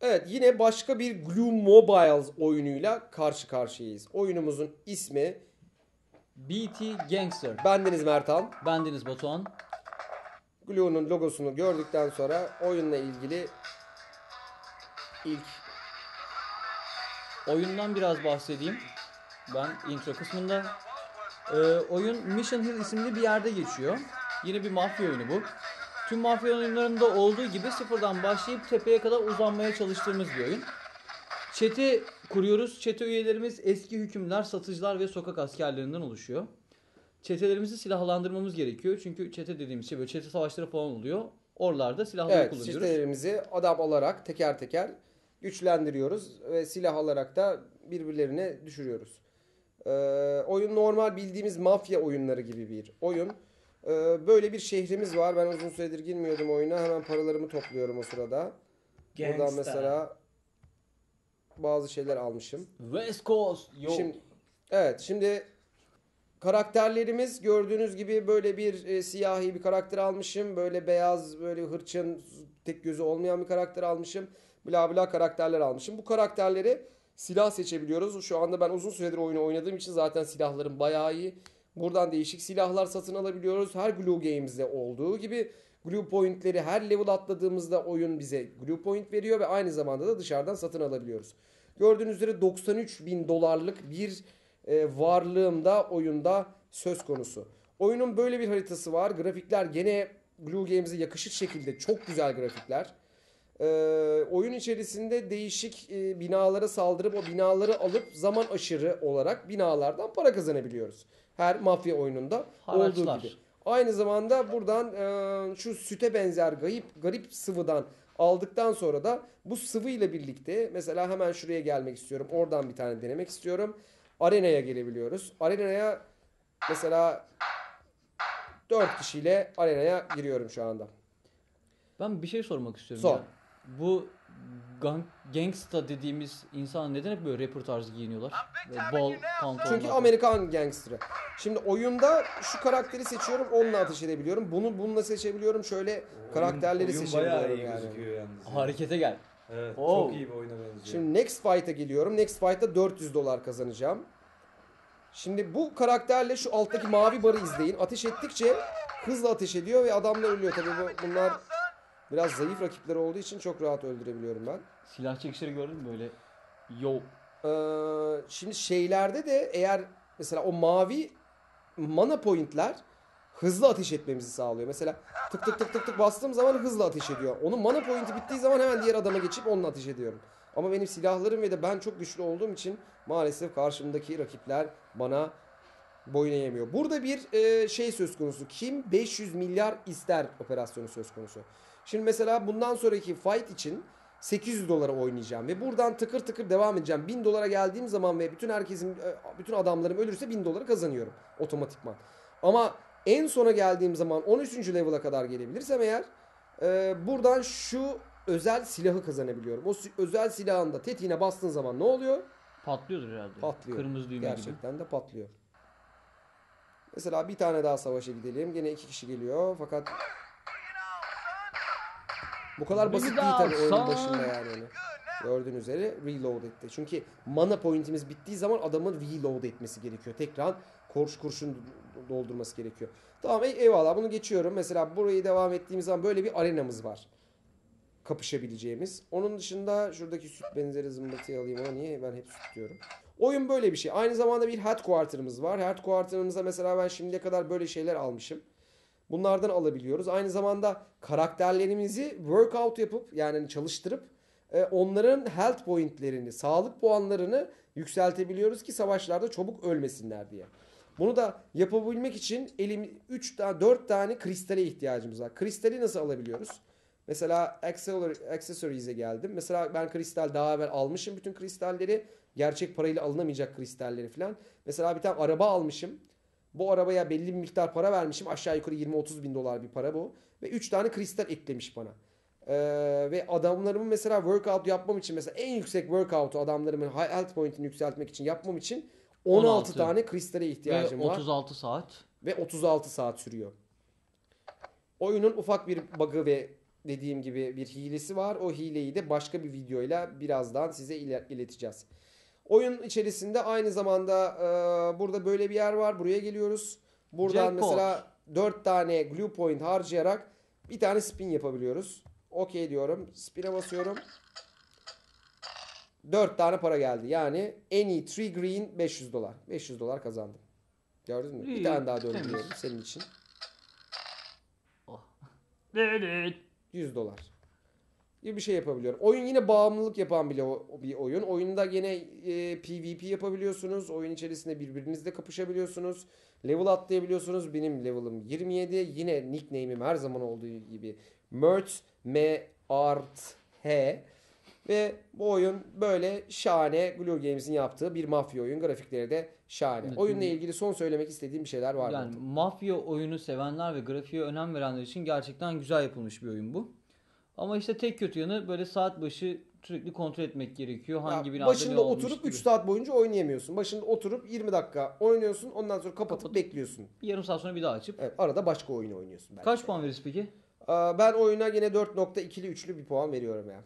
Evet yine başka bir Glue Mobile oyunuyla karşı karşıyayız. Oyunumuzun ismi BT Gangster. Bendeniz Mertan. Bendeniz Batuhan. Glue'nun logosunu gördükten sonra oyunla ilgili ilk Oyundan biraz bahsedeyim. Ben intro kısmında. Ee, oyun Mission Hill isimli bir yerde geçiyor. Yine bir mafya oyunu bu. Tüm mafya oyunlarında olduğu gibi sıfırdan başlayıp tepeye kadar uzanmaya çalıştığımız bir oyun. Çete kuruyoruz. Çete üyelerimiz eski hükümler, satıcılar ve sokak askerlerinden oluşuyor. Çetelerimizi silahlandırmamız gerekiyor. Çünkü çete dediğimiz şey böyle çete savaşları falan oluyor. Oralarda silahları evet kullanıyoruz. çiftlerimizi adam alarak teker teker güçlendiriyoruz ve silah alarak da birbirlerine düşürüyoruz. Ee, oyun normal bildiğimiz mafya oyunları gibi bir oyun. Ee, böyle bir şehrimiz var. Ben uzun süredir girmiyordum oyuna. Hemen paralarımı topluyorum o sırada. Buradan Gangsta. mesela bazı şeyler almışım. West Coast. Yo. Şimdi evet şimdi karakterlerimiz gördüğünüz gibi böyle bir e, siyahi bir karakter almışım. Böyle beyaz böyle hırçın tek gözü olmayan bir karakter almışım. Bla bla karakterler almışım. Bu karakterleri silah seçebiliyoruz. Şu anda ben uzun süredir oyunu oynadığım için zaten silahlarım bayağı iyi. Buradan değişik silahlar satın alabiliyoruz. Her Glue Games'de olduğu gibi Glue Point'leri her level atladığımızda oyun bize Glue Point veriyor ve aynı zamanda da dışarıdan satın alabiliyoruz. Gördüğünüz üzere 93 bin dolarlık bir e, varlığım da oyunda söz konusu. Oyunun böyle bir haritası var. Grafikler gene Glue Games'e yakışır şekilde çok güzel grafikler. E, oyun içerisinde değişik e, binalara saldırıp o binaları alıp zaman aşırı olarak binalardan para kazanabiliyoruz. Her mafya oyununda Haraçlar. olduğu gibi. Aynı zamanda buradan e, şu süte benzer garip garip sıvıdan aldıktan sonra da bu sıvı ile birlikte mesela hemen şuraya gelmek istiyorum. Oradan bir tane denemek istiyorum. Arenaya gelebiliyoruz. Arenaya mesela 4 kişiyle arenaya giriyorum şu anda. Ben bir şey sormak istiyorum Sor. ya. Bu gang, gangsta dediğimiz insan neden hep böyle rapper tarzı giyiniyorlar? Böyle bol pantolonlar. Çünkü. Amerikan gangsterı. Şimdi oyunda şu karakteri seçiyorum, onunla ateş edebiliyorum. Bunu bununla seçebiliyorum. Şöyle karakterleri oyun, oyun bayağı seçebiliyorum iyi yani. gözüküyor yalnız. Harekete gel. Evet, Oo. çok iyi bir oyuna benziyor. Şimdi next fight'a geliyorum. Next fight'ta 400 dolar kazanacağım. Şimdi bu karakterle şu alttaki mavi barı izleyin. Ateş ettikçe hızla ateş ediyor ve adamlar ölüyor. Tabii bu, bunlar biraz zayıf rakipler olduğu için çok rahat öldürebiliyorum ben. Silah çekişleri gördün mü böyle? Yo. Ee, şimdi şeylerde de eğer mesela o mavi mana pointler hızlı ateş etmemizi sağlıyor. Mesela tık tık tık tık tık bastığım zaman hızlı ateş ediyor. Onun mana pointi bittiği zaman hemen diğer adama geçip onunla ateş ediyorum. Ama benim silahlarım ve de ben çok güçlü olduğum için maalesef karşımdaki rakipler bana boyun eğemiyor. Burada bir e, şey söz konusu. Kim 500 milyar ister operasyonu söz konusu. Şimdi mesela bundan sonraki fight için 800 dolara oynayacağım ve buradan tıkır tıkır devam edeceğim. 1000 dolara geldiğim zaman ve bütün herkesin e, bütün adamlarım ölürse 1000 doları kazanıyorum otomatikman. Ama en sona geldiğim zaman 13. level'a kadar gelebilirsem eğer e, buradan şu özel silahı kazanabiliyorum. O si- özel silahın da tetiğine bastığın zaman ne oluyor? Patlıyordur herhalde. Patlıyor. Kırmızı düğme gibi. Gerçekten de patlıyor. Mesela bir tane daha savaşa gidelim. Gene iki kişi geliyor fakat bu kadar basit değil tabii oyunun başında yani. hani. Gördüğünüz üzere reload etti. Çünkü mana pointimiz bittiği zaman adamın reload etmesi gerekiyor. Tekrar korş kurşun doldurması gerekiyor. Tamam ey- eyvallah bunu geçiyorum. Mesela burayı devam ettiğimiz zaman böyle bir arenamız var. Kapışabileceğimiz. Onun dışında şuradaki süt benzeri zımbırtıyı alayım ama niye ben hep süt diyorum. Oyun böyle bir şey. Aynı zamanda bir headquarter'ımız var. Headquarter'ımıza mesela ben şimdiye kadar böyle şeyler almışım. Bunlardan alabiliyoruz. Aynı zamanda karakterlerimizi workout yapıp yani çalıştırıp e, onların health pointlerini, sağlık puanlarını yükseltebiliyoruz ki savaşlarda çabuk ölmesinler diye. Bunu da yapabilmek için elim 3 tane 4 tane kristale ihtiyacımız var. Kristali nasıl alabiliyoruz? Mesela accessor- accessories'e geldim. Mesela ben kristal daha evvel almışım bütün kristalleri. Gerçek parayla alınamayacak kristalleri falan. Mesela bir tane araba almışım. Bu arabaya belli bir miktar para vermişim. Aşağı yukarı 20-30 bin dolar bir para bu. Ve 3 tane kristal eklemiş bana. Ee, ve adamlarımın mesela workout yapmam için mesela en yüksek workout'u adamlarımın health point'ini yükseltmek için yapmam için 16, 16. tane kristale Ve ihtiyacım var 36 saat. ve 36 saat sürüyor. Oyunun ufak bir bug'ı ve dediğim gibi bir hilesi var. O hileyi de başka bir videoyla birazdan size ile- ileteceğiz. Oyun içerisinde aynı zamanda e, burada böyle bir yer var. Buraya geliyoruz. Buradan Jackpot. mesela 4 tane glue point harcayarak bir tane spin yapabiliyoruz. Okey diyorum. Spin'e basıyorum. 4 tane para geldi. Yani en iyi 3 green 500 dolar. 500 dolar kazandım. Gördün mü? Bir tane daha döndürüyorum senin için. Evet. 100 dolar. Gibi bir şey yapabiliyorum. Oyun yine bağımlılık yapan bile bir oyun. Oyunda yine e, PvP yapabiliyorsunuz. Oyun içerisinde birbirinizle kapışabiliyorsunuz. Level atlayabiliyorsunuz. Benim level'ım 27. Yine nickname'im her zaman olduğu gibi Mert M Art H. Ve bu oyun böyle şahane Glue Games'in yaptığı bir mafya oyun. Grafikleri de şahane. Evet, Oyunla ilgili son söylemek istediğim bir şeyler var mı? Yani mafya oyunu sevenler ve grafiğe önem verenler için gerçekten güzel yapılmış bir oyun bu. Ama işte tek kötü yanı böyle saat başı sürekli kontrol etmek gerekiyor. Hangi Ya binada ne başında olmuş oturup gibi. 3 saat boyunca oynayamıyorsun. Başında oturup 20 dakika oynuyorsun. Ondan sonra kapatıp Kapatıp- bekliyorsun. Yarım saat sonra bir daha açıp. Evet, arada başka oyun oynuyorsun. belki. Kaç puan verirsin peki? Ben oyuna yine 4.2'li üçlü bir puan veriyorum ya.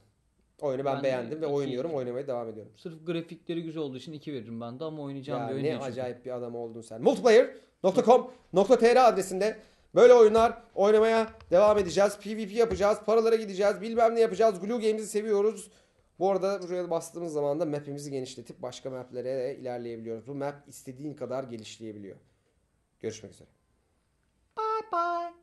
Oyunu ben Ben beğendim ve iki- oynuyorum. Oynamaya devam ediyorum. Sırf grafikleri güzel olduğu için 2 veririm ben de ama oynayacağım Ya bir oyun ne değil çünkü. acayip bir adam oldun sen. Multiplayer.com.tr adresinde Böyle oyunlar oynamaya devam edeceğiz. PvP yapacağız. Paralara gideceğiz. Bilmem ne yapacağız. Glue Games'i seviyoruz. Bu arada buraya bastığımız zaman da map'imizi genişletip başka map'lere ilerleyebiliyoruz. Bu map istediğin kadar genişleyebiliyor. Görüşmek üzere. Bye bye.